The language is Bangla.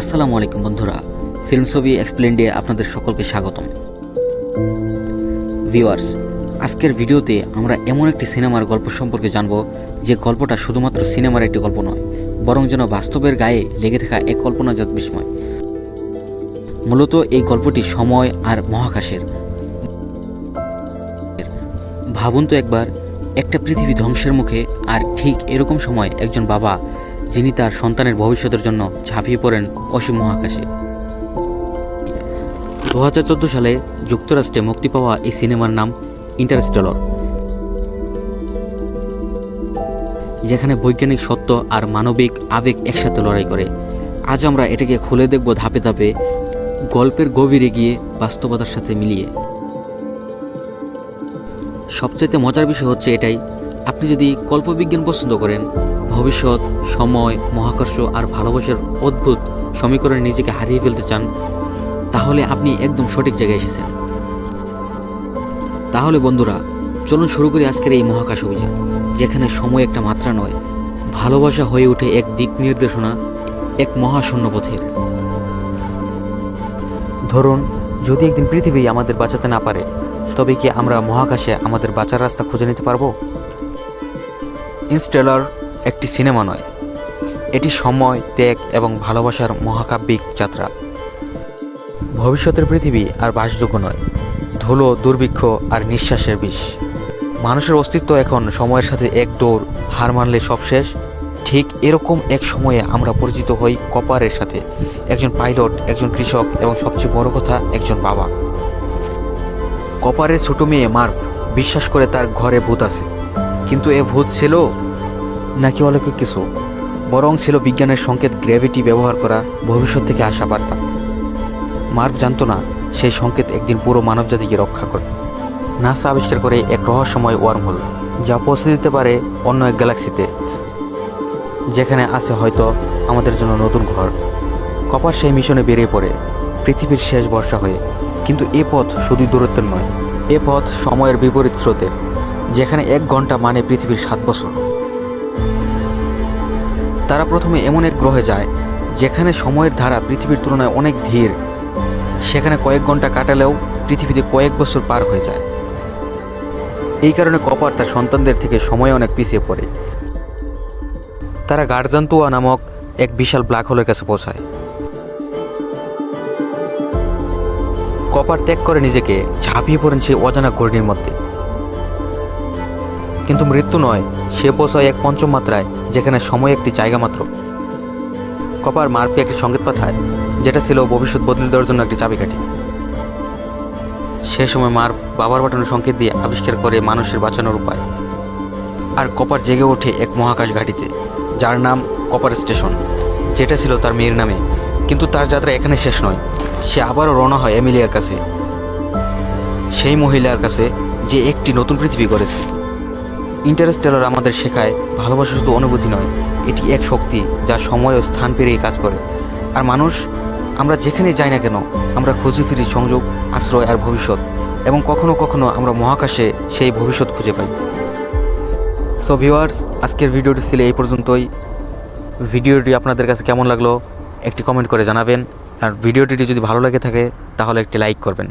আসসালামু আলাইকুম বন্ধুরা। ফিল্ম ছবি এক্সপ্লেন্ডে আপনাদের সকলকে স্বাগতম। ভিউয়ার্স, আজকের ভিডিওতে আমরা এমন একটি সিনেমার গল্প সম্পর্কে জানব, যে গল্পটা শুধুমাত্র সিনেমার একটি গল্প নয়, বরং যেন বাস্তবের গায়ে লেগে থাকা এক কল্পনাজাত বিস্ময়। মূলত এই গল্পটি সময় আর মহাকাশের। ভাবুন তো একবার, একটা পৃথিবী ধ্বংসের মুখে আর ঠিক এরকম সময় একজন বাবা যিনি তার সন্তানের ভবিষ্যতের জন্য ঝাঁপিয়ে পড়েন অসীম মহাকাশে। দু হাজার চোদ্দ সালে যুক্তরাষ্ট্রে মুক্তি পাওয়া এই সিনেমার নাম ইন্টারস্টেলর, যেখানে বৈজ্ঞানিক সত্য আর মানবিক আবেগ একসাথে লড়াই করে। আজ আমরা এটাকে খুলে দেখব ধাপে ধাপে, গল্পের গভীরে গিয়ে বাস্তবতার সাথে মিলিয়ে। সবচাইতে মজার বিষয় হচ্ছে এটাই আপনি যদি কল্পবিজ্ঞান পছন্দ করেন, ভবিষ্যৎ, সময়, মহাকর্ষ আর ভালোবাসার অদ্ভুত সমীকরণে নিজেকে হারিয়ে ফেলতে চান, তাহলে আপনি একদম সঠিক জায়গায় এসেছেন। তাহলে বন্ধুরা, চলুন শুরু করি আজকের এই মহাকাশ অভিযান, যেখানে সময় একটা মাত্রা নয়, ভালোবাসা হয়ে ওঠে এক দিক নির্দেশনা, এক মহাশূন্য পথের ধরুন, যদি একদিন পৃথিবী আমাদের বাঁচাতে না পারে, তবে কি আমরা মহাকাশে আমাদের বাঁচার রাস্তা খুঁজে নিতে পারব? ইনস্টেলার একটি সিনেমা নয়। এটি সময়, ত্যাগ এবং ভালোবাসার মহাকাব্যিক যাত্রা। ভবিষ্যতের পৃথিবী আর বাসযোগ্য নয়। ধুলো, দুর্ভিক্ষ আর নিঃশ্বাসের বিষ। মানুষের অস্তিত্ব এখন সময়ের সাথে এক দৌড়, হার মানলে সব শেষ। ঠিক এরকম এক সময়ে আমরা পরিচিত হই কপারের সাথে। একজন পাইলট, একজন কৃষক এবং সবচেয়ে বড় কথা, একজন বাবা। কপারের ছোট মেয়ে মার্ভ বিশ্বাস করে তার ঘরে ভূত আছে। কিন্তু এ ভূত ছিল নাকি অলৌকিক কিছু? বরং ছিল বিজ্ঞানের সংকেত গ্র্যাভিটি ব্যবহার করা ভবিষ্যৎ থেকে আসা বার্তা। মার্ভ জানতো না, সেই সংকেত একদিন পুরো মানবজাতিকে রক্ষা করে। নাসা আবিষ্কার করে এক রহস্যময় ওয়ার্মহোল যা পৌঁছে দিতে পারে অন্য এক গ্যালাক্সিতে, যেখানে আছে হয়তো আমাদের জন্য নতুন ঘর। কপার সেই মিশনে বেরিয়ে পড়ে, পৃথিবীর শেষ বর্ষা হয়ে। কিন্তু এ পথ শুধু দূরত্বের নয়, এ পথ সময়ের বিপরীত স্রোতের। যেখানে এক ঘণ্টা মানে পৃথিবীর সাত বছর। তারা প্রথমে এমন এক গ্রহে যায়, যেখানে সময়ের ধারা পৃথিবীর তুলনায় অনেক ধীর। সেখানে কয়েক ঘণ্টা কাটালেও পৃথিবীতে কয়েক বছর পার হয়ে যায়। এই কারণে কপার তার সন্তানদের থেকে সময় অনেক পিছিয়ে পড়ে। তারা গার্জান্তুয়া নামক এক বিশাল ব্ল্যাক হোলের কাছে পৌঁছায়। কপার ত্যাগ করে নিজেকে ঝাঁপিয়ে পড়েন সেই অজানা ঘূর্ণির মধ্যে। কিন্তু মৃত্যু নয়, সে পৌঁছায় এক পঞ্চম মাত্রায়, যেখানে সময় একটি জায়গা মাত্র। কপার মার্পি একটি সংকেত পাঠায়, যেটা ছিল ভবিষ্যৎ বদলে দেওয়ার জন্য একটি চাবিকাঠি। সে সময় মার্ভ বাবার পাঠানোর সংকেত দিয়ে আবিষ্কার করে মানুষের বাঁচানোর উপায়। আর কপার জেগে ওঠে এক মহাকাশ ঘাটিতে, যার নাম কপার স্টেশন, যেটা ছিল তার মেয়ের নামে। কিন্তু তার যাত্রা এখানে শেষ নয়, সে আবারও রওনা হয় এমিলিয়ার কাছে। সেই মহিলার কাছে যে একটি নতুন পৃথিবী করেছে ইন্টারস্টেলার আমাদের শেখায়, ভালোবাসা শুধু অনুভূতি নয়, এটি এক শক্তি যা সময় ও স্থান পেরিয়ে কাজ করে। আর মানুষ, আমরা যেখানে যাই না কেন, আমরা খুঁজে ফিরি সংযোগ, আশ্রয় আর ভবিষ্যৎ, এবং কখনো কখনো আমরা মহাকাশে সেই ভবিষ্যৎ খুঁজে পাই। সো ভিউয়ার্স আজকের ভিডিওটি ছিল এই পর্যন্তই। ভিডিওটি আপনাদের কাছে কেমন লাগল, একটি কমেন্ট করে জানাবেন। আর ভিডিওটি যদি ভালো লাগে থাকে, তাহলে একটি লাইক করবেন।